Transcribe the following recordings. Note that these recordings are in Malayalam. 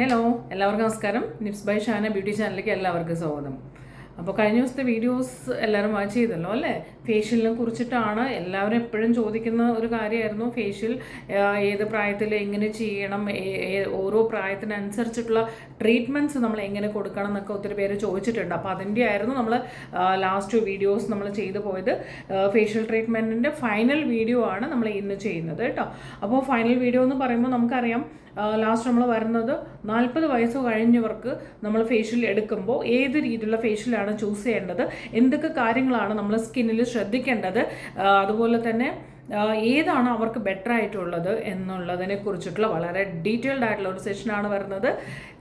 ഹലോ എല്ലാവർക്കും നമസ്കാരം. നിപ്സ് ബൈ ഷാന ബ്യൂട്ടി ചാനലിലേക്ക് എല്ലാവർക്കും സ്വാഗതം. അപ്പോൾ കഴിഞ്ഞ ദിവസത്തെ വീഡിയോസ് എല്ലാവരും വാച്ച് ചെയ്തല്ലോ അല്ലേ? ഫേഷ്യലിനെ കുറിച്ചിട്ടാണ് എല്ലാവരും എപ്പോഴും ചോദിക്കുന്ന ഒരു കാര്യമായിരുന്നു. ഫേഷ്യൽ ഏത് പ്രായത്തിൽ എങ്ങനെ ചെയ്യണം? ഓരോ പ്രായത്തിനനുസരിച്ചിട്ടുള്ള ട്രീറ്റ്മെന്റ്സ് നമ്മൾ എങ്ങനെ കൊടുക്കണം എന്നൊക്കെ ഒത്തിരി പേര് ചോദിച്ചിട്ടുണ്ട്. അപ്പോൾ അതിന്റെ ആയിരുന്നു നമ്മൾ ലാസ്റ്റ് വീഡിയോസ് നമ്മൾ ചെയ്തു പോയത്. ഫേഷ്യൽ ട്രീറ്റ്മെന്റിന്റെ ഫൈനൽ വീഡിയോ ആണ് നമ്മൾ ഇന്ന് ചെയ്യുന്നത് കേട്ടോ. അപ്പോൾ ഫൈനൽ വീഡിയോ എന്ന് പറയുമ്പോൾ നമുക്കറിയാം ലാസ്റ്റ് നമ്മൾ വരുന്നത് നാൽപ്പത് വയസ്സ് കഴിഞ്ഞവർക്ക് നമ്മൾ ഫേഷ്യൽ എടുക്കുമ്പോൾ ഏത് രീതിയിലുള്ള ഫേഷ്യലാണ് ചൂസ് ചെയ്യേണ്ടത്? എന്തൊക്കെ കാര്യങ്ങളാണ് നമ്മൾ സ്കിന്നിൽ ശ്രദ്ധിക്കേണ്ടത്? അതുപോലെ തന്നെ ഏതാണ് അവർക്ക് ബെറ്റർ ആയിട്ടുള്ളത് എന്നുള്ളതിനെ കുറിച്ചിട്ടുള്ള വളരെ ഡീറ്റെയിൽഡ് ആയിട്ടുള്ള ഒരു സെഷനാണ് വരുന്നത്.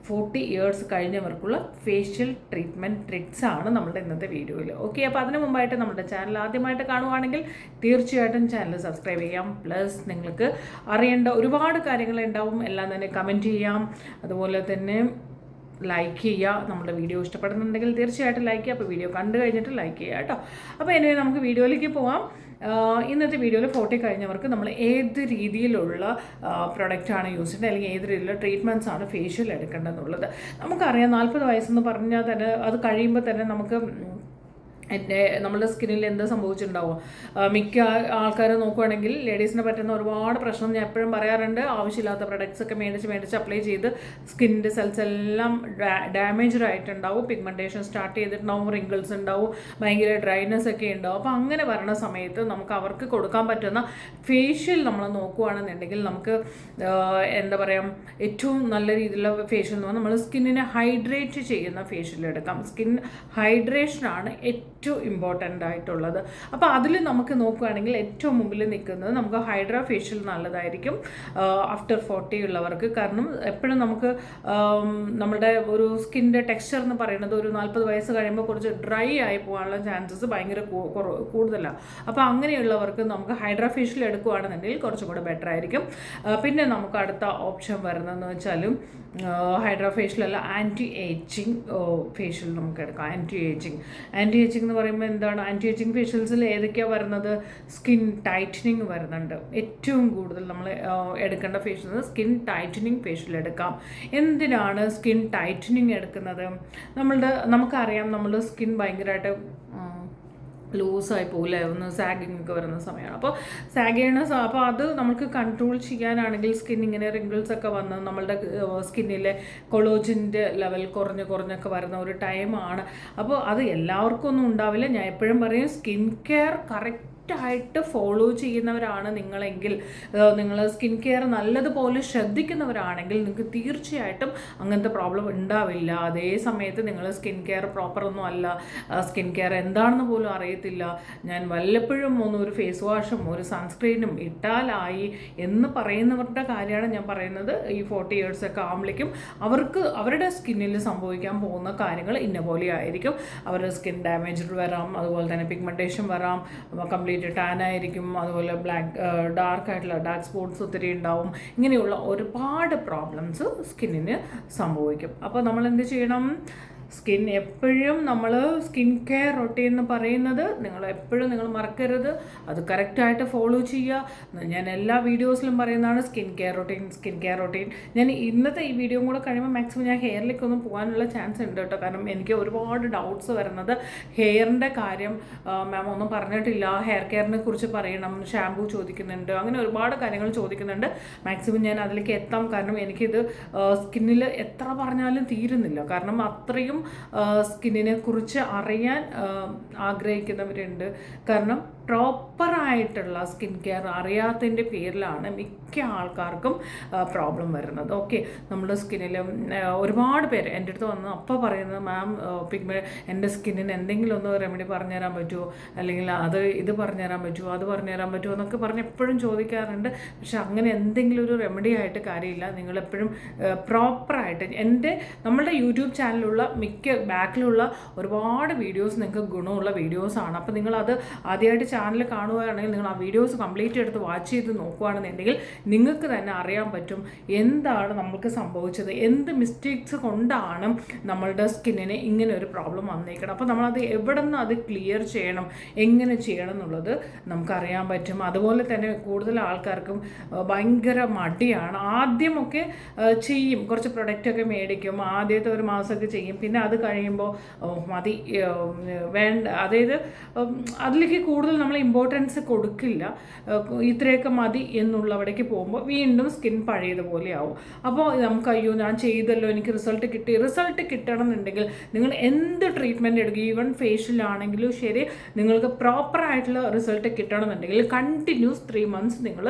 ഫോർട്ടി ഇയേഴ്സ് കഴിഞ്ഞവർക്കുള്ള ഫേഷ്യൽ ട്രീറ്റ്മെന്റ് ട്രിക്സ് ആണ് നമ്മുടെ ഇന്നത്തെ വീഡിയോയിൽ ഓക്കെ അപ്പോൾ അതിന് മുമ്പായിട്ട് നമ്മുടെ ചാനൽ ആദ്യമായിട്ട് കാണുവാണെങ്കിൽ തീർച്ചയായിട്ടും ചാനൽ സബ്സ്ക്രൈബ് ചെയ്യാം. പ്ലസ് നിങ്ങൾക്ക് അറിയേണ്ട ഒരുപാട് കാര്യങ്ങൾ ഉണ്ടാവും. എല്ലാം തന്നെ കമന്റ് ചെയ്യാം. അതുപോലെ തന്നെ ലൈക്ക് ചെയ്യുക. നമ്മുടെ വീഡിയോ ഇഷ്ടപ്പെടുന്നുണ്ടെങ്കിൽ തീർച്ചയായിട്ടും ലൈക്ക് ചെയ്യുക. അപ്പോൾ വീഡിയോ കണ്ടു കഴിഞ്ഞിട്ട് ലൈക്ക് ചെയ്യുക കേട്ടോ. അപ്പോൾ ഇനി നമുക്ക് വീഡിയോയിലേക്ക് പോവാം. ഇന്നത്തെ വീഡിയോയിൽ ഫോർട്ടി കഴിഞ്ഞവർക്ക് നമ്മൾ ഏത് രീതിയിലുള്ള ആണ് യൂസ് ചെയ്യുന്നത് അല്ലെങ്കിൽ ഏത് രീതിയിലുള്ള ട്രീറ്റ്മെന്റ്സ് ആണ് ഫേഷ്യൽ എടുക്കേണ്ടതെന്നുള്ളത് നമുക്കറിയാം നാൽപ്പത് വയസ്സെന്ന് പറഞ്ഞാൽ തന്നെ അത് കഴിയുമ്പോൾ തന്നെ നമുക്ക് എന്റെ നമ്മുടെ സ്കിന്നിൽ എന്ത് സംഭവിച്ചിട്ടുണ്ടാവും? മിക്ക ആൾക്കാരെ നോക്കുവാണെങ്കിൽ ലേഡീസിനെ പറ്റുന്ന ഒരുപാട് പ്രശ്നം ഞാൻ എപ്പോഴും പറയാറുണ്ട്. ആവശ്യമില്ലാത്ത പ്രൊഡക്ട്സ് ഒക്കെ മേടിച്ച് മേടിച്ച് അപ്ലൈ ചെയ്ത് സ്കിന്നിന്റെ സെൽസ് എല്ലാം ഡാമേജ്ഡ് ആയിട്ടുണ്ടാവും. പിഗ്മെന്റേഷൻ സ്റ്റാർട്ട് ചെയ്തിട്ടുണ്ടാവും. റിങ്കിൾസ് ഉണ്ടാവും. ഭയങ്കര ഡ്രൈനെസ് ഒക്കെ ഉണ്ടാവും. അപ്പോൾ അങ്ങനെ വരണ സമയത്ത് നമുക്ക് അവർക്ക് കൊടുക്കാൻ പറ്റുന്ന ഫേഷ്യൽ നമ്മൾ നോക്കുകയാണെന്നുണ്ടെങ്കിൽ നമുക്ക് എന്താ പറയുക ഏറ്റവും നല്ല രീതിയിലുള്ള ഫേഷ്യൽ എന്ന് പറഞ്ഞാൽ നമ്മൾ സ്കിന്നിനെ ഹൈഡ്രേറ്റ് ചെയ്യുന്ന ഫേഷ്യൽ എടുക്കാം. സ്കിൻ ഹൈഡ്രേഷനാണ് ഏറ്റവും ഇമ്പോർട്ടന്റ് ആയിട്ടുള്ളത്. അപ്പോൾ അതിൽ നമുക്ക് നോക്കുകയാണെങ്കിൽ ഏറ്റവും മുമ്പിൽ നിൽക്കുന്നത് നമുക്ക് ഹൈഡ്ര ഫേഷ്യൽ നല്ലതായിരിക്കും ആഫ്റ്റർ ഫോർട്ടി ഉള്ളവർക്ക്. കാരണം എപ്പോഴും നമുക്ക് നമ്മുടെ ഒരു സ്കിന്റെ ടെക്സ്ചർ എന്ന് പറയുന്നത് ഒരു നാൽപ്പത് വയസ്സ് കഴിയുമ്പോൾ കുറച്ച് ഡ്രൈ ആയി പോകാനുള്ള ചാൻസസ് ഭയങ്കര കൂടുതലാണ് അപ്പോൾ അങ്ങനെയുള്ളവർക്ക് നമുക്ക് ഹൈഡ്ര ഫേഷ്യൽ എടുക്കുകയാണെന്നുണ്ടെങ്കിൽ കുറച്ചും കൂടെ ബെറ്റർ ആയിരിക്കും. പിന്നെ നമുക്ക് അടുത്ത ഓപ്ഷൻ വരുന്നതെന്ന് വെച്ചാലും ഹൈഡ്ര ഫേഷ്യലല്ല ആന്റി ഏജിങ് ഫേഷ്യൽ നമുക്ക് എടുക്കാം ആന്റി ഏജിങ് ആന്റി ഏജിങ് എന്ന് പറയുമ്പോൾ എന്താണ്? ആന്റി ഏജിങ് ഫേഷ്യൽസിൽ ഏതൊക്കെയാണ് വരുന്നത്? സ്കിൻ ടൈറ്റനിങ് വരുന്നുണ്ട്. ഏറ്റവും കൂടുതൽ നമ്മൾ എടുക്കേണ്ട ഫേഷ്യൽ സ്കിൻ ടൈറ്റനിങ് ഫേഷ്യൽ എടുക്കാം. എന്തിനാണ് സ്കിൻ ടൈറ്റനിങ് എടുക്കുന്നത്? നമ്മളുടെ നമുക്കറിയാം നമ്മുടെ സ്കിൻ ഭയങ്കരമായിട്ട് ലൂസായി പോകില്ലേ ഒന്ന് സാഗിങ് ഒക്കെ വരുന്ന സമയമാണ്. അപ്പോൾ സാഗ് ചെയ്യണ അപ്പോൾ അത് നമുക്ക് കൺട്രോൾ ചെയ്യാനാണെങ്കിൽ സ്കിൻ ഇങ്ങനെ റിങ്കിൾസ് ഒക്കെ വന്ന് നമ്മളുടെ സ്കിന്നിലെ കൊളോജിന്റെ ലെവൽ കുറഞ്ഞ് കുറഞ്ഞൊക്കെ വരുന്ന ഒരു ടൈമാണ് അപ്പോൾ അത് എല്ലാവർക്കും ഒന്നും ഉണ്ടാവില്ല. ഞാൻ എപ്പോഴും പറയും സ്കിൻ കെയർ കറക്റ്റ് ആയിട്ട് ഫോളോ ചെയ്യുന്നവരാണ് നിങ്ങളെങ്കിൽ. നിങ്ങൾ സ്കിൻ കെയർ നല്ലതുപോലെ ശ്രദ്ധിക്കുന്നവരാണെങ്കിൽ നിങ്ങൾക്ക് തീർച്ചയായിട്ടും അങ്ങനത്തെ പ്രോബ്ലം ഉണ്ടാവില്ല. അതേ സമയത്ത് നിങ്ങൾ സ്കിൻ കെയർ പ്രോപ്പർ ഒന്നും അല്ല. സ്കിൻ കെയർ എന്താണെന്ന് പോലും അറിയത്തില്ല. ഞാൻ വല്ലപ്പോഴും ഒന്ന് ഒരു ഫേസ് വാഷും ഒരു സൺസ്ക്രീനും ഇട്ടാലായി എന്ന് പറയുന്നവരുടെ കാര്യമാണ് ഞാൻ പറയുന്നത്. ഈ ഫോർട്ടി ഇയേഴ്സ് ഒക്കെ ആകുമ്പോഴേക്കും അവർക്ക് അവരുടെ സ്കിന്നിൽ സംഭവിക്കാൻ പോകുന്ന കാര്യങ്ങൾ ഇന്ന പോലെ ആയിരിക്കും. അവരുടെ സ്കിൻ ഡാമേജ് വരാം അതുപോലെ തന്നെ പിഗ്മെന്റേഷൻ വരാം കംപ്ലീറ്റ് ടാൻ ആയിരിക്കും അതുപോലെ ബ്ലാക്ക് ഡാർക്ക് ആയിട്ടുള്ള ഡാർക്ക് സ്പോട്ട്സ് ഒത്തിരി ഉണ്ടാവും. ഇങ്ങനെയുള്ള ഒരുപാട് പ്രോബ്ലംസ് സ്കിന്നിന് സംഭവിക്കും. അപ്പോൾ നമ്മൾ എന്ത് ചെയ്യണം? സ്കിൻ എപ്പോഴും നമ്മൾ സ്കിൻ കെയർ റൊട്ടീൻ എന്ന് പറയുന്നത് നിങ്ങൾ എപ്പോഴും നിങ്ങൾ മറക്കരുത്. അത് കറക്റ്റായിട്ട് ഫോളോ ചെയ്യുക. ഞാൻ എല്ലാ വീഡിയോസിലും പറയുന്നതാണ് skin care routine skin care routine. ഞാൻ ഇന്നത്തെ ഈ വീഡിയോ കൂടെ കഴിയുമ്പോൾ മാക്സിമം ഞാൻ ഹെയറിലേക്ക് ഒന്ന് പോകാനുള്ള ചാൻസ് ഉണ്ട് കേട്ടോ. കാരണം എനിക്ക് ഒരുപാട് ഡൗട്ട്സ് വരുന്നത്. ഹെയറിന്റെ കാര്യം മാം ഒന്നും പറഞ്ഞിട്ടില്ല. ഹെയർ കെയറിനെ കുറിച്ച് പറയണം ഷാമ്പൂ ചോദിക്കുന്നുണ്ട്. അങ്ങനെ ഒരുപാട് കാര്യങ്ങൾ ചോദിക്കുന്നുണ്ട്. മാക്സിമം ഞാൻ അതിലേക്ക് എത്താം. കാരണം എനിക്കിത് സ്കിന്നിൽ എത്ര പറഞ്ഞാലും തീരുന്നില്ല. കാരണം അത്രയും സ്കിന്നിനെ കുറിച്ച് അറിയാൻ ആഗ്രഹിക്കുന്നവരുണ്ട്. കാരണം പ്രോപ്പറായിട്ടുള്ള സ്കിൻ കെയർ അറിയാത്തതിന്റെ പേരിലാണ് മിക്ക ആൾക്കാർക്കും പ്രോബ്ലം വരുന്നത്. ഓക്കെ നമ്മുടെ സ്കിന്നിൽ ഒരുപാട് പേര് എന്റെ അടുത്ത് വന്ന് അപ്പോൾ പറയുന്നത് മാം പിഗ്മെ എന്റെ സ്കിന്നിന് എന്തെങ്കിലും ഒന്ന് റെമഡി പറഞ്ഞുതരാൻ പറ്റുമോ അല്ലെങ്കിൽ അത് ഇത് പറഞ്ഞുതരാൻ പറ്റുമോ അത് പറഞ്ഞുതരാൻ പറ്റുമോ എന്നൊക്കെ പറഞ്ഞ് എപ്പോഴും ചോദിക്കാറുണ്ട്. പക്ഷെ അങ്ങനെ എന്തെങ്കിലും ഒരു റെമഡി ആയിട്ട് കാര്യമില്ല. നിങ്ങളെപ്പോഴും പ്രോപ്പറായിട്ട് എന്റെ നമ്മളുടെ യൂട്യൂബ് ചാനലിലുള്ള മിക്ക ബാക്കിലുള്ള ഒരുപാട് വീഡിയോസ് നിങ്ങൾക്ക് ഗുണമുള്ള വീഡിയോസാണ് അപ്പോൾ നിങ്ങളത് ആദ്യമായിട്ട് ചാനൽ കാണുകയാണെങ്കിൽ നിങ്ങൾ ആ വീഡിയോസ് കംപ്ലീറ്റ് എടുത്ത് വാച്ച് ചെയ്ത് നോക്കുകയാണെന്നുണ്ടെങ്കിൽ നിങ്ങൾക്ക് തന്നെ അറിയാൻ പറ്റും എന്താണ് നമ്മൾക്ക് സംഭവിച്ചത് എന്ത് മിസ്റ്റേക്സ് കൊണ്ടാണ് നമ്മളുടെ സ്കിന്നിന് ഇങ്ങനെ ഒരു പ്രോബ്ലം വന്നേക്കണം അപ്പോൾ നമ്മളത് എവിടെ നിന്ന് അത് ക്ലിയർ ചെയ്യണം എങ്ങനെ ചെയ്യണം എന്നുള്ളത് നമുക്കറിയാൻ പറ്റും. അതുപോലെ തന്നെ കൂടുതൽ ആൾക്കാർക്കും ഭയങ്കര മടിയാണ്. ആദ്യമൊക്കെ ചെയ്യും. കുറച്ച് പ്രൊഡക്റ്റൊക്കെ മേടിക്കും. ആദ്യത്തെ ഒരു മാസമൊക്കെ ചെയ്യും. പിന്നെ അത് കഴിയുമ്പോൾ മതി വേണ്ട. അതായത് അതിലേക്ക് കൂടുതൽ നമ്മൾ ഇമ്പോർട്ടൻസ് കൊടുക്കില്ല. ഇത്രയൊക്കെ മതി എന്നുള്ളവിടേക്ക് പോകുമ്പോൾ വീണ്ടും സ്കിൻ പഴയതുപോലെ ആവും. അപ്പോൾ നമുക്ക് അയ്യോ ഞാൻ ചെയ്തല്ലോ എനിക്ക് റിസൾട്ട് കിട്ടി. റിസൾട്ട് കിട്ടണം എന്നുണ്ടെങ്കിൽ നിങ്ങൾ എന്ത് ട്രീറ്റ്മെന്റ് എടുക്കുക ഈവൻ ഫേഷ്യലാണെങ്കിലും ശരി നിങ്ങൾക്ക് പ്രോപ്പറായിട്ടുള്ള റിസൾട്ട് കിട്ടണം എന്നുണ്ടെങ്കിൽ കണ്ടിന്യൂസ് ത്രീ മന്ത്സ് നിങ്ങൾ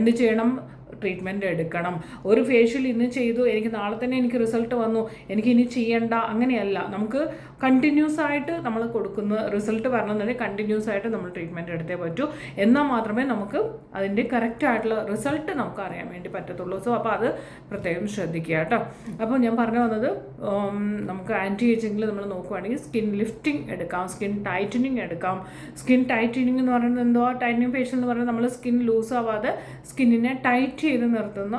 എന്ത് ചെയ്യണം? ട്രീറ്റ്മെന്റ് എടുക്കണം. ഒരു ഫേഷ്യൽ ഇന്ന് ചെയ്തു എനിക്ക് നാളെ തന്നെ എനിക്ക് റിസൾട്ട് വന്നു എനിക്ക് ഇനി ചെയ്യണ്ട അങ്ങനെയല്ല. നമുക്ക് കണ്ടിന്യൂസ് ആയിട്ട് നമ്മൾ കൊടുക്കുന്ന റിസൾട്ട് വരണമെന്നുണ്ടെങ്കിൽ കണ്ടിന്യൂസ് ആയിട്ട് നമ്മൾ ട്രീറ്റ്മെന്റ് എടുത്തേ പറ്റൂ. എന്നാൽ മാത്രമേ നമുക്ക് അതിന്റെ കറക്റ്റ് ആയിട്ടുള്ള റിസൾട്ട് നമുക്ക് അറിയാൻ വേണ്ടി പറ്റത്തുള്ളൂ. സോ അപ്പോൾ അത് പ്രത്യേകം ശ്രദ്ധിക്കുക കേട്ടോ. അപ്പോൾ ഞാൻ പറഞ്ഞു വന്നത് നമുക്ക് ആന്റി ഏജിങ്ങിൽ നമ്മൾ നോക്കുവാണെങ്കിൽ സ്കിൻ ലിഫ്റ്റിംഗ് എടുക്കാം സ്കിൻ ടൈറ്റനിങ് എടുക്കാം. സ്കിൻ ടൈറ്റനിങ് എന്ന് പറയുന്നത് എന്തോ ടൈറ്റനിങ് ഫേഷ്യൽ എന്ന് പറയുന്നത് നമ്മൾ സ്കിൻ ലൂസ് ആവാതെ സ്കിന്നിനെ ടൈറ്റ് ചെയ്ത് നിർത്തുന്ന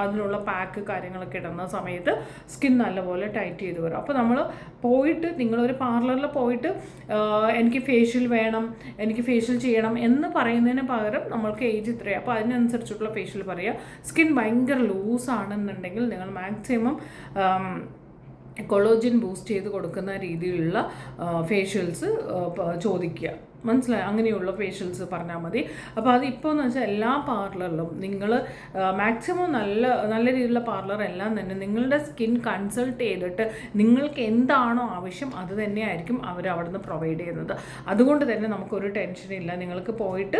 അതിനുള്ള പാക്ക് കാര്യങ്ങളൊക്കെ ഇടുന്ന സമയത്ത് സ്കിൻ നല്ലപോലെ ടൈറ്റ് ചെയ്ത് വരും. അപ്പോൾ നമ്മൾ പോയിട്ട് നിങ്ങളൊരു പാർലറിൽ പോയിട്ട് എനിക്ക് ഫേഷ്യൽ വേണം എനിക്ക് ഫേഷ്യൽ ചെയ്യണം എന്ന് പറയുന്നതിന് പകരം നമ്മൾക്ക് ഏജ് ഇത്രയാണ് അപ്പോൾ അതിനനുസരിച്ചിട്ടുള്ള ഫേഷ്യൽ പറയുക. സ്കിൻ ഭയങ്കര ലൂസ് ആണെന്നുണ്ടെങ്കിൽ നിങ്ങൾ മാക്സിമം കൊളോജിൻ ബൂസ്റ്റ് ചെയ്ത് കൊടുക്കുന്ന രീതിയിലുള്ള ഫേഷ്യൽസ് ചോദിക്കുക. മനസ്സിലായി? അങ്ങനെയുള്ള ഫേഷ്യൽസ് പറഞ്ഞാൽ മതി. അപ്പോൾ അത് ഇപ്പോൾ എന്ന് വെച്ചാൽ എല്ലാ പാർലറിലും നിങ്ങൾ മാക്സിമം നല്ല നല്ല രീതിയിലുള്ള പാർലർ എല്ലാം തന്നെ നിങ്ങളുടെ സ്കിൻ കൺസൾട്ട് ചെയ്തിട്ട് നിങ്ങൾക്ക് എന്താണോ ആവശ്യം അത് തന്നെയായിരിക്കും അവർ അവിടെ നിന്ന് പ്രൊവൈഡ് ചെയ്യുന്നത്. അതുകൊണ്ട് തന്നെ നമുക്കൊരു ടെൻഷനില്ല നിങ്ങൾക്ക് പോയിട്ട്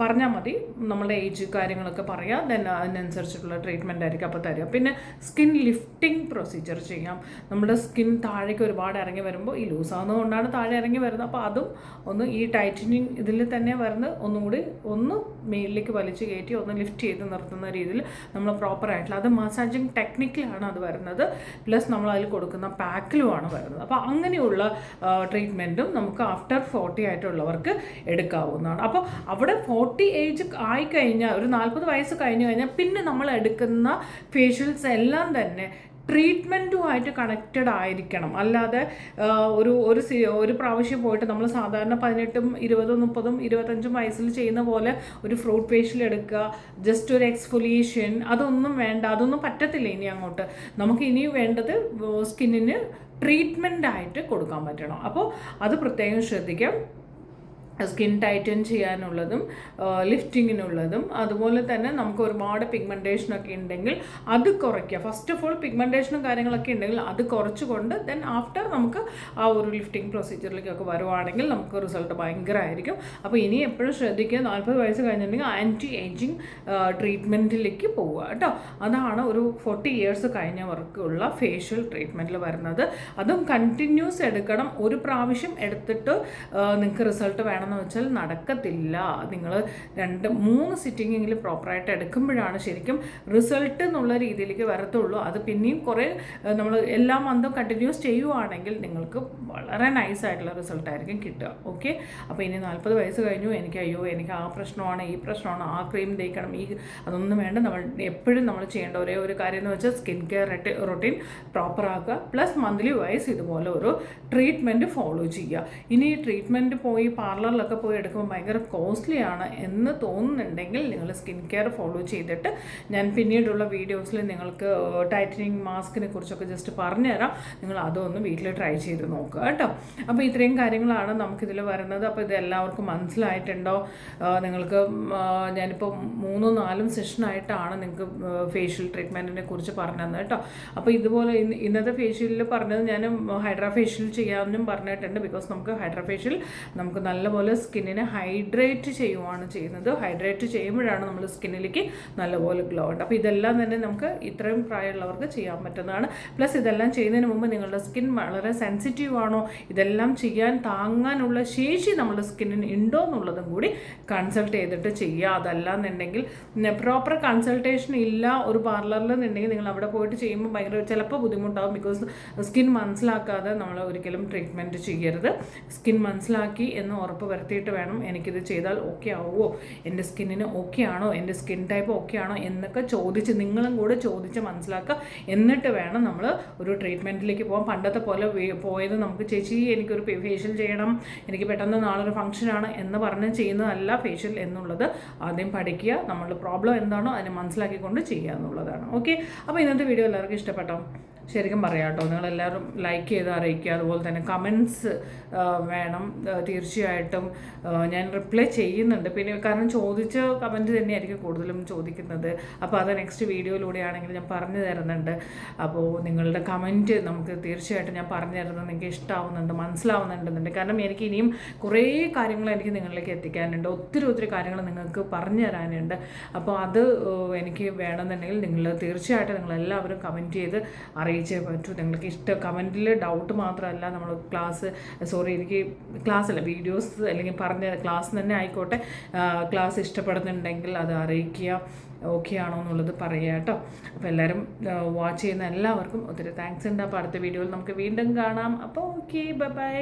പറഞ്ഞാൽ മതി. നമ്മുടെ ഏജ് കാര്യങ്ങളൊക്കെ പറയാം. ദെൻ അതിനനുസരിച്ചിട്ടുള്ള ട്രീറ്റ്മെന്റ് ആയിരിക്കും അപ്പോൾ തരിക പിന്നെ സ്കിൻ ലിഫ്റ്റിംഗ് പ്രൊസീജിയർ ചെയ്യാം. നമ്മുടെ സ്കിൻ താഴേക്ക് ഒരുപാട് ഇറങ്ങി വരുമ്പോൾ ഈ ലൂസാകുന്നതുകൊണ്ടാണ് താഴെ ഇറങ്ങി വരുന്നത്. അപ്പോൾ അതും ഒന്ന് ഈ ടൈറ്റനിങ് ഇതിൽ തന്നെ വരുന്ന ഒന്നും കൂടി ഒന്ന് മേലിലേക്ക് വലിച്ചു കയറ്റി ഒന്ന് ലിഫ്റ്റ് ചെയ്ത് നിർത്തുന്ന രീതിയിൽ നമ്മൾ പ്രോപ്പറായിട്ടുള്ള അത് മസാജിങ് ടെക്നിക്കിലാണ് അത് വരുന്നത്. പ്ലസ് നമ്മൾ അതിൽ കൊടുക്കുന്ന പാക്കിലുമാണ് വരുന്നത്. അപ്പോൾ അങ്ങനെയുള്ള ട്രീറ്റ്മെന്റും നമുക്ക് ആഫ്റ്റർ ഫോർട്ടി ആയിട്ടുള്ളവർക്ക് എടുക്കാവുന്നതാണ്. അപ്പോൾ അവിടെ ഫോർട്ടി ഏജ് ആയിക്കഴിഞ്ഞാൽ ഒരു നാൽപ്പത് വയസ്സ് കഴിഞ്ഞ് കഴിഞ്ഞാൽ പിന്നെ നമ്മൾ എടുക്കുന്ന ഫേഷ്യൽസ് എല്ലാം തന്നെ ട്രീറ്റ്മെന്റുമായിട്ട് കണക്റ്റഡ് ആയിരിക്കണം. അല്ലാതെ ഒരു ഒരു ഒരു പ്രാവശ്യം പോയിട്ട് നമ്മൾ സാധാരണ പതിനെട്ടും ഇരുപതും മുപ്പതും ഇരുപത്തഞ്ചും വയസ്സിൽ ചെയ്യുന്ന പോലെ ഒരു ഫ്രൂട്ട് ഫേഷ്യൽ എടുക്കുക ജസ്റ്റ് ഒരു എക്സ്ഫൊലിയേഷൻ അതൊന്നും വേണ്ട അതൊന്നും പറ്റത്തില്ല ഇനി അങ്ങോട്ട്. നമുക്ക് ഇനി വേണ്ടത് സ്കിന്നിന് ട്രീറ്റ്മെന്റ് ആയിട്ട് കൊടുക്കാൻ പറ്റണം. അപ്പോൾ അത് പ്രത്യേകം ശ്രദ്ധിക്കാം. സ്കിൻ ടൈറ്റൻ ചെയ്യാനുള്ളതും ലിഫ്റ്റിങ്ങിനുള്ളതും അതുപോലെ തന്നെ നമുക്ക് ഒരുപാട് പിഗ്മെന്റേഷനൊക്കെ ഉണ്ടെങ്കിൽ അത് കുറയ്ക്കുക. ഫസ്റ്റ് ഓഫ് ഓൾ പിഗ്മെന്റേഷനും കാര്യങ്ങളൊക്കെ ഉണ്ടെങ്കിൽ അത് കുറച്ചുകൊണ്ട് ദെൻ ആഫ്റ്റർ നമുക്ക് ആ ഒരു ലിഫ്റ്റിംഗ് പ്രൊസീജിയറിലേക്കൊക്കെ വരുവാണെങ്കിൽ നമുക്ക് റിസൾട്ട് ഭയങ്കരമായിരിക്കും അപ്പോൾ ഇനി എപ്പോഴും ശ്രദ്ധിക്കുക നാൽപ്പത് വയസ്സ് കഴിഞ്ഞിട്ടുണ്ടെങ്കിൽ ആന്റി ഏജിങ് ട്രീറ്റ്മെന്റിലേക്ക് പോവുക കേട്ടോ. അതാണ് ഒരു ഫോർട്ടി ഇയേഴ്സ് കഴിഞ്ഞവർക്കുള്ള ഫേഷ്യൽ ട്രീറ്റ്മെന്റിൽ വരുന്നത്. അതും കണ്ടിന്യൂസ് എടുക്കണം. ഒരു പ്രാവശ്യം എടുത്തിട്ട് നിങ്ങൾക്ക് റിസൾട്ട് വേണം എന്ന് വെച്ചാൽ നടക്കത്തില്ല. നിങ്ങൾ രണ്ട് മൂന്ന് സിറ്റിങ്ങെങ്കിലും പ്രോപ്പറായിട്ട് എടുക്കുമ്പോഴാണ് ശരിക്കും റിസൾട്ട് എന്നുള്ള രീതിയിലേക്ക് വരത്തുള്ളൂ. അത് പിന്നെയും കുറേ നമ്മൾ എല്ലാ മന്തും കണ്ടിന്യൂസ് ചെയ്യുവാണെങ്കിൽ നിങ്ങൾക്ക് വളരെ നൈസായിട്ടുള്ള റിസൾട്ട് ആയിരിക്കും കിട്ടുക. ഓക്കെ അപ്പോൾ ഇനി നാൽപ്പത് വയസ്സ് കഴിഞ്ഞു. എനിക്ക് അയ്യോ എനിക്ക് ആ പ്രശ്നമാണ് ഈ പ്രശ്നമാണ് ആ ക്രീം തേക്കണം ഈ അതൊന്നും വേണ്ട. നമ്മൾ എപ്പോഴും നമ്മൾ ചെയ്യേണ്ട ഒരേ ഒരു കാര്യം എന്ന് വെച്ചാൽ സ്കിൻ കെയർ റൊട്ടീൻ പ്രോപ്പർ ആക്കുക. പ്ലസ് മന്ത്ലി വൈസ് ഇതുപോലെ ഒരു ട്രീറ്റ്മെന്റ് ഫോളോ ചെയ്യുക. ഇനി ട്രീറ്റ്മെന്റ് പോയി പാർലറിൽ പാർലറിലൊക്കെ പോയി എടുക്കുമ്പോൾ ഭയങ്കര കോസ്റ്റ്ലി ആണ് എന്ന് തോന്നുന്നുണ്ടെങ്കിൽ നിങ്ങൾ സ്കിൻ കെയർ ഫോളോ ചെയ്തിട്ട് ഞാൻ പിന്നീടുള്ള വീഡിയോസിൽ നിങ്ങൾക്ക് ടൈറ്റനിങ് മാസ്കിനെ കുറിച്ചൊക്കെ ജസ്റ്റ് പറഞ്ഞുതരാം. നിങ്ങൾ അതൊന്ന് വീട്ടിൽ ട്രൈ ചെയ്ത് നോക്കുക കേട്ടോ. അപ്പോൾ ഇത്രയും കാര്യങ്ങളാണ് നമുക്കിതിൽ വരുന്നത്. അപ്പോൾ ഇത് എല്ലാവർക്കും മനസ്സിലായിട്ടുണ്ടോ? നിങ്ങൾക്ക് ഞാനിപ്പോൾ മൂന്നും നാലും സെഷനായിട്ടാണ് നിങ്ങൾക്ക് ഫേഷ്യൽ ട്രീറ്റ്മെന്റിനെ കുറിച്ച് പറഞ്ഞു തന്നത് കേട്ടോ. അപ്പോൾ ഇതുപോലെ ഇന്നത്തെ ഫേഷ്യലിൽ പറഞ്ഞത് ഞാൻ ഹൈഡ്രാ ഫേഷ്യൽ ചെയ്യാമെന്നും പറഞ്ഞിട്ടുണ്ട്. ബിക്കോസ് നമുക്ക് ഹൈഡ്രാ ഫേഷ്യൽ നമുക്ക് നല്ലപോലെ നല്ലപോലെ സ്കിന്നിനെ ഹൈഡ്രേറ്റ് ചെയ്യുവാണ് ചെയ്യുന്നത്. ഹൈഡ്രേറ്റ് ചെയ്യുമ്പോഴാണ് നമ്മൾ സ്കിന്നിലേക്ക് നല്ലപോലെ ഗ്ലോ ഉണ്ട്. അപ്പോൾ ഇതെല്ലാം തന്നെ നമുക്ക് ഇത്രയും പ്രായമുള്ളവർക്ക് ചെയ്യാൻ പറ്റുന്നതാണ്. പ്ലസ് ഇതെല്ലാം ചെയ്യുന്നതിന് മുമ്പ് നിങ്ങളുടെ സ്കിൻ വളരെ സെൻസിറ്റീവ് ആണോ? ഇതെല്ലാം ചെയ്യാൻ താങ്ങാനുള്ള ശേഷി നമ്മുടെ സ്കിന്നിന് ഉണ്ടോ എന്നുള്ളതും കൂടി കൺസൾട്ട് ചെയ്തിട്ട് ചെയ്യുക. അതല്ല എന്നുണ്ടെങ്കിൽ പ്രോപ്പർ കൺസൾട്ടേഷൻ ഇല്ല. ഒരു പാർലറിൽ എന്നുണ്ടെങ്കിൽ നിങ്ങൾ അവിടെ പോയിട്ട് ചെയ്യുമ്പോൾ ഭയങ്കര ചിലപ്പോൾ ബുദ്ധിമുട്ടാകും ബിക്കോസ് സ്കിൻ മനസ്സിലാക്കാതെ നമ്മൾ ഒരിക്കലും ട്രീറ്റ്മെന്റ് ചെയ്യരുത്. സ്കിൻ മനസ്സിലാക്കി എന്ന് ഉറപ്പ് വരുത്തിയിട്ട് വേണം എനിക്കിത് ചെയ്താൽ ഓക്കെ ആവുമോ എന്റെ സ്കിന്നിന് ഓക്കെ ആണോ? എന്റെ സ്കിൻ ടൈപ്പ് ഓക്കെ ആണോ? എന്നൊക്കെ ചോദിച്ച് നിങ്ങളും കൂടെ ചോദിച്ച് മനസ്സിലാക്കുക. എന്നിട്ട് വേണം നമ്മൾ ഒരു ട്രീറ്റ്മെന്റിലേക്ക് പോകാം. പണ്ടത്തെ പോലെ പോയത് നമുക്ക് ചേച്ചി എനിക്കൊരു ഫേഷ്യൽ ചെയ്യണം. എനിക്ക് പെട്ടെന്ന് നാളൊരു ഫംഗ്ഷനാണ് എന്ന് പറഞ്ഞ് ചെയ്യുന്നതല്ല ഫേഷ്യൽ എന്നുള്ളത്. ആദ്യം പഠിക്കുക നമ്മളുടെ പ്രോബ്ലം എന്താണോ അതിനെ മനസ്സിലാക്കിക്കൊണ്ട് ചെയ്യുക എന്നുള്ളതാണ്. ഓക്കെ അപ്പോൾ ഇന്നത്തെ വീഡിയോ എല്ലാവർക്കും ഇഷ്ടപ്പെട്ടോ? ശരിക്കും പറയാം കേട്ടോ. നിങ്ങളെല്ലാവരും ലൈക്ക് ചെയ്ത് അറിയിക്കുക. അതുപോലെ തന്നെ കമൻസ് വേണം. തീർച്ചയായിട്ടും ഞാൻ റിപ്ലൈ ചെയ്യുന്നുണ്ട്. പിന്നെ കാരണം ചോദിച്ച കമന്റ് തന്നെയായിരിക്കും കൂടുതലും ചോദിക്കുന്നത്. അപ്പോൾ അത് നെക്സ്റ്റ് വീഡിയോയിലൂടെയാണെങ്കിൽ ഞാൻ പറഞ്ഞു തരുന്നുണ്ട്. അപ്പോൾ നിങ്ങളുടെ കമന്റ് നമുക്ക് തീർച്ചയായിട്ടും ഞാൻ പറഞ്ഞു തരുന്നത് നിങ്ങൾക്ക് ഇഷ്ടമാവുന്നുണ്ട് മനസ്സിലാവുന്നുണ്ടെന്നുണ്ട്. കാരണം എനിക്ക് ഇനിയും കുറേ കാര്യങ്ങൾ എനിക്ക് നിങ്ങളിലേക്ക് എത്തിക്കാനുണ്ട്. ഒത്തിരി ഒത്തിരി കാര്യങ്ങൾ നിങ്ങൾക്ക് പറഞ്ഞു തരാനുണ്ട്. അപ്പോൾ അത് എനിക്ക് വേണമെന്നുണ്ടെങ്കിൽ നിങ്ങൾ തീർച്ചയായിട്ടും നിങ്ങളെല്ലാവരും കമന്റ് ചെയ്ത് അറിയിച്ചേ പറ്റൂ നിങ്ങൾക്ക് ഇഷ്ടം കമന്റിൽ ഡൗട്ട് മാത്രമല്ല നമ്മൾ ക്ലാസ് സോറി എനിക്ക് ക്ലാസ് അല്ല വീഡിയോസ് അല്ലെങ്കിൽ പറഞ്ഞ ക്ലാസ് തന്നെ ആയിക്കോട്ടെ ക്ലാസ് ഇഷ്ടപ്പെടുന്നുണ്ടെങ്കിൽ അത് അറിയിക്കുക ഓക്കെ ആണോ എന്നുള്ളത് പറയുക കേട്ടോ. അപ്പോൾ എല്ലാവരും വാച്ച് ചെയ്യുന്ന എല്ലാവർക്കും ഒത്തിരി താങ്ക്സ് ഉണ്ട്. അപ്പോൾ അടുത്ത വീഡിയോയിൽ നമുക്ക് വീണ്ടും കാണാം. അപ്പോൾ ഓക്കെ ബൈ ബൈ